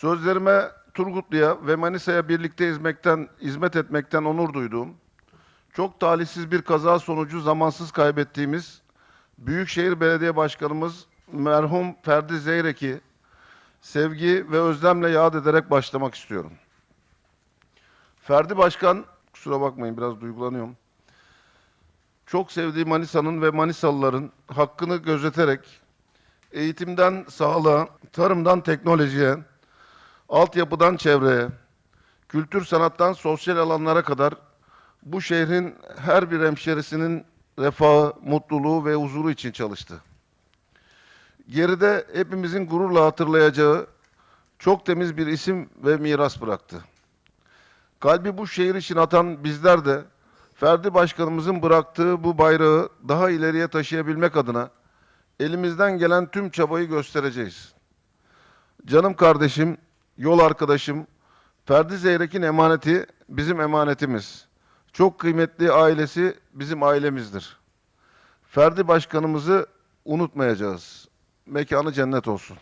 Sözlerime Turgutlu'ya ve Manisa'ya birlikte hizmetten, hizmet etmekten onur duyduğum, çok talihsiz bir kaza sonucu zamansız kaybettiğimiz Büyükşehir Belediye Başkanımız merhum Ferdi Zeyrek'i sevgi ve özlemle yad ederek başlamak istiyorum. Ferdi Başkan, kusura bakmayın biraz duygulanıyorum. Çok sevdiği Manisa'nın ve Manisalıların hakkını gözeterek eğitimden sağlığa, tarımdan teknolojiye, altyapıdan çevreye, kültür sanattan sosyal alanlara kadar bu şehrin her bir hemşerisinin refahı, mutluluğu ve huzuru için çalıştı. Geride hepimizin gururla hatırlayacağı çok temiz bir isim ve miras bıraktı. Kalbi bu şehir için atan bizler de Ferdi Başkanımızın bıraktığı bu bayrağı daha ileriye taşıyabilmek adına elimizden gelen tüm çabayı göstereceğiz. Canım kardeşim, yol arkadaşım, Ferdi Zeyrek'in emaneti bizim emanetimiz. Çok kıymetli ailesi bizim ailemizdir. Ferdi Başkanımızı unutmayacağız. Mekanı cennet olsun.